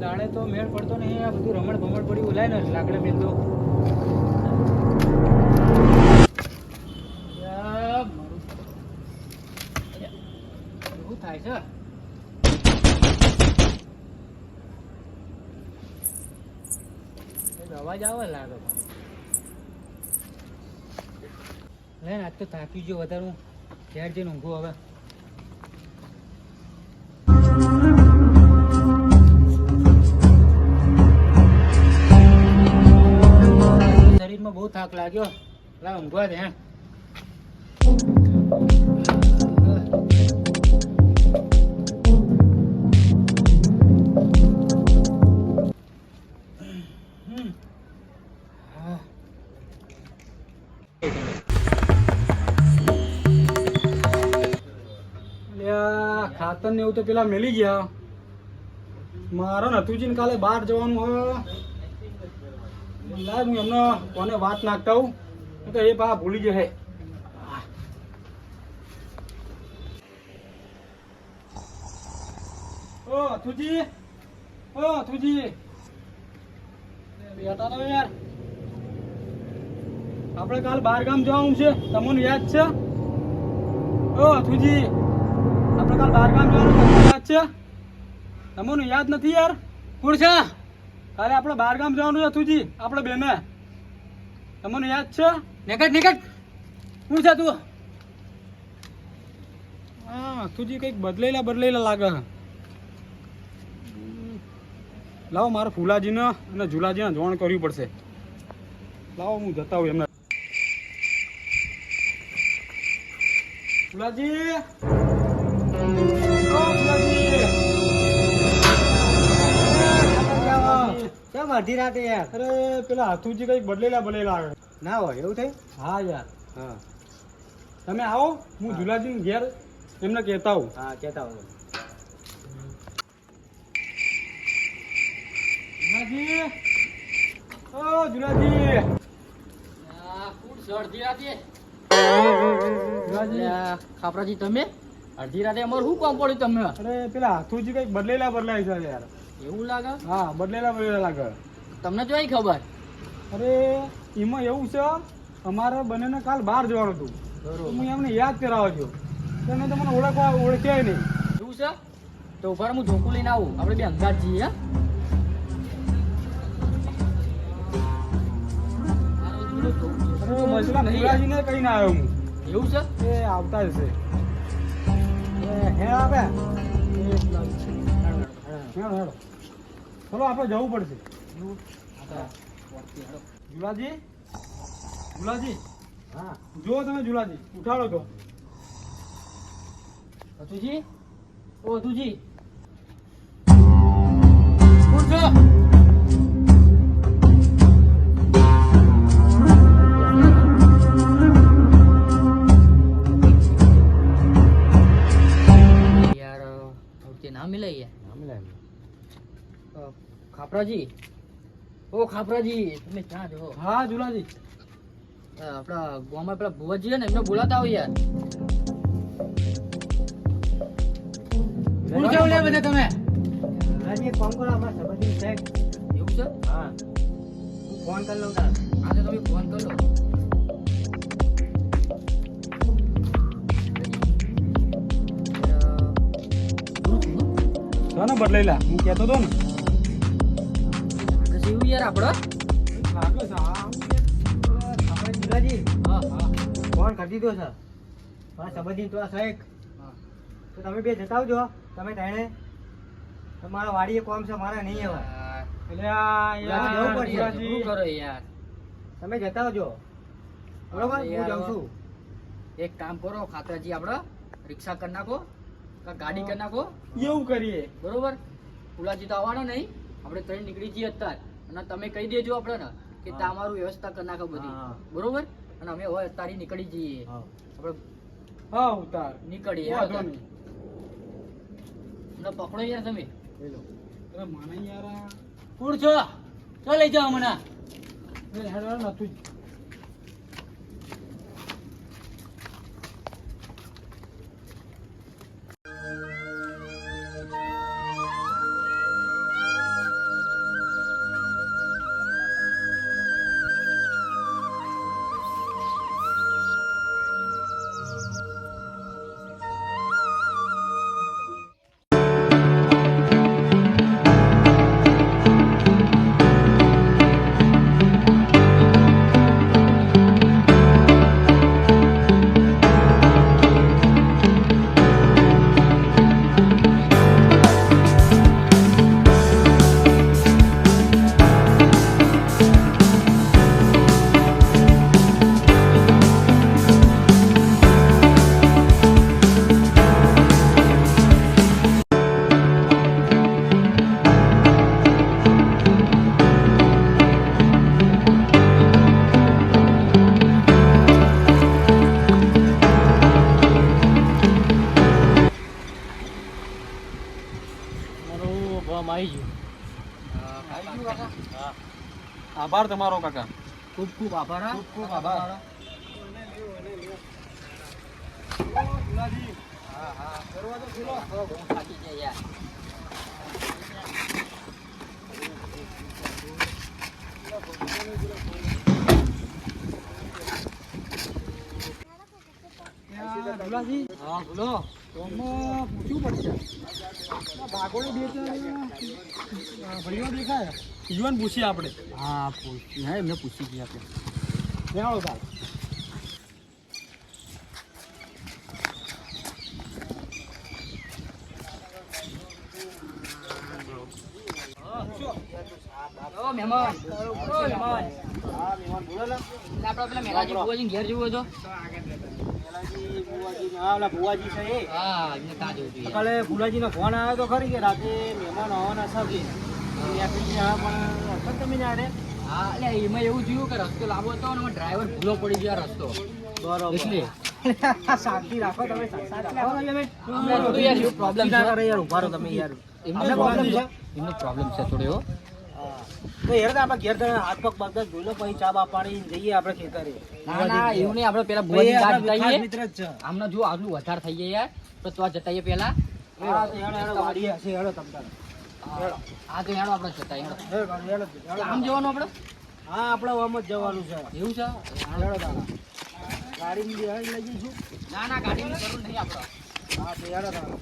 દાડે તો મેળ પડતો નહીં, આ બધું રમણ ભમણ પડી બોલાય ને લાકડે મેલ તો થાય છે? અવાજ આવે લાગે. લે આજ તો થાકી ગયો વધારે. હું ઘેર જઈને ઊંઘું હવે. થાક લાગ્યો. લા ઊંઘવા દે, હેં. ખાતર ને એવું તો પેલા મેલી ગયા. મારો નથુજીને કાલે બહાર જવાનું હોય લાય, હું એમને કોને વાત નાખતા હું તો એ પા ભૂલી જશે ઓ અથુજી ઓ અથુજી બેટા તો યાર. આપણે કાલ બાર ગામ જવાનું છે. તમને યાદ છે? ઓ અથુજી આપણે કાલ બાર ગામ જવાનું યાદ છે? તમને યાદ નથી યાર? કોણ છે? કાલે આપણે બહાર ગામ જવાનું છે, તુજી. આપણે બેને. તમને યાદ છે? નિકટ નિકટ શું છે તું? હા, તુજી કંઈક બદલેલા બદલેલા લાગે. લાવો, મારે ફુલાજીને અને ઝુલાજીને જોણ કરવી પડશે. લાવો, હું જતા હું એમને. ફુલાજી. ફૂલાજી. કેમ અડધી રાતે યાર? અરે પેલા હાથુજી કઈ બદલેલા બદલેલા આવે. ના હોય એવું થઈ હા યાર. હા. તમે આવો હું જુલાજી ઘેર એમને કહેતા હું હા કેતા હું જુલાજી! ઓ ખાપરાજી તમે? અડધી રાતે અમારું શું કામ પડ્યું તમે અરે પેલા હાથુજી કઈ બદલેલા બદલાય છે યાર. એવું લાગે? હા બદલેલા બદલેલા લાગે. તમને તો ખબર. અરે એમાં એવું છે અમારે બંનેને કાલ બહાર જવાનું હતું. હું એમને યાદ કરાવવા છો તમે તો મને ઓળખવા ઓળખ્યા નહીં. એવું છે? તો ઊભા હું ઝોકું લઈને આવું. આપણે બે અંગાત જઈએ ફુલાજીને કહીને આવ્યો હું. એવું છે? એ આવતા જ છે. હે આવે. હેડો ચલો આપણે જવું પડશે. જુલાજી? જુલાજી? હા. જુઓ તમે જુલાજી. ઉઠાડો તો અતુજી ઓ અતુજી કોણ છે? ખાપરાજી. ઓ ખાપરાજી તમે ક્યાં છો? હા જુલાજી. આપણા ગામમાં પેલા ભુવાજી ને એમને બોલાતા હોય યાર. કોણ કેવું લે બધા તમે. ફોન કરો સંબંધી છે એવું છે? હા. ફોન કરી લઉં તાર. હા તમે ફોન કરો. કોને બદલેલા હું કહેતો હતો ને. આપણે ફોન કરી દીધો સર મારા સંબંધી તો સાહેબ તો તમે બે જતા આવજો. તમે ત્રણે. તમારા વાડીએ કોમ છે મારા નહીં આવે એટલે યાર જવું પડશે. ઝુલાજી. શું કરો યાર? તમે જતા આવજો. બરોબર? હું જાઉં છું. એક કામ કરો ખાતરાજી આપડે રિક્ષા કરી નાખો. ગાડી કરી નાખો. એવું કરીએ. બરોબર? પુલાજી તો આવવાનો નહીં. આપણે ટ્રેન નીકળી જઈએ અત્યારે. અને તમે કહી દેજો આપણે ને કે તમારું વ્યવસ્થા કરી નાખો બધી. બરોબર? અને અમે હવે તારી નીકળી જઈએ. આપણે હા ઉતાર. નીકળીએ અને પકડો યાર તમે. અરે મને યાર કોણ છો? ચો લઈ જાઓ હમણાં હેડવાનું હેડ આવી ગયું. આવી ગયું કાકા હા આભાર તમારો કાકા. ખૂબ ખૂબ આભાર ખૂબ ખૂબ આભાર. હા હા દરવાજો ખુલ્લો થાકી ગયા યાર હા બોલો. તોમાં પૂછવું પડશે. બે દેખાય? યુવાન પૂછીએ આપણે. હા પૂછી હા એમને પૂછી ગયા આપણે. જણાવો સાહેબ ઓ મહેમાન. મહેમાન. હા મહેમાન બોલો ને. આપણે પેલા મેલાજી બુવાજીને ઘેર જવું હતો પેલાજી કાલે ભુલાજીનો ફોન આવ્યો તો ખરી કે રાતે મહેમાન આવવાના પણ તમે ના રે. હા એટલે એમાં એવું થયું કે રસ્તો લાંબો હતો અને ડ્રાઈવર ભૂલો પડી ગયો રસ્તો. બરોબર. એટલે. શાંતિ રાખો તમે ને ના કરે યાર ઊભા રહો યાર. એમનો problem છે? એમનો પ્રોબ્લેમ છે થોડો એવો. તો તો આપણે ઘેર હાથ પગ બધા ધોઈ લો પછી ચા બા પાણી જઈએ આપણે ખેતરે. ના ના એવું નહીં આપણે પેલા ભાઈ ભુવાજી આપણા ગાડી મિત્ર જ છે. આમના જો આટલું વધારે થઈ જાય યાર તો તો જતાઈએ પેલા હા તો હેડો હેડો વાડીએ હશે હેડો તમ હા તો હેડો આપણે જતા હેડો હેડો હેડો હેડો. આમ જવાનું આપણે? હા આપણે આમ જ જવાનું છે. એવું છે? હેડો ગાડીની લઈ જઈશું. ના ના ગાડી જરૂર નહીં આપણે. હા તો હેડો તારા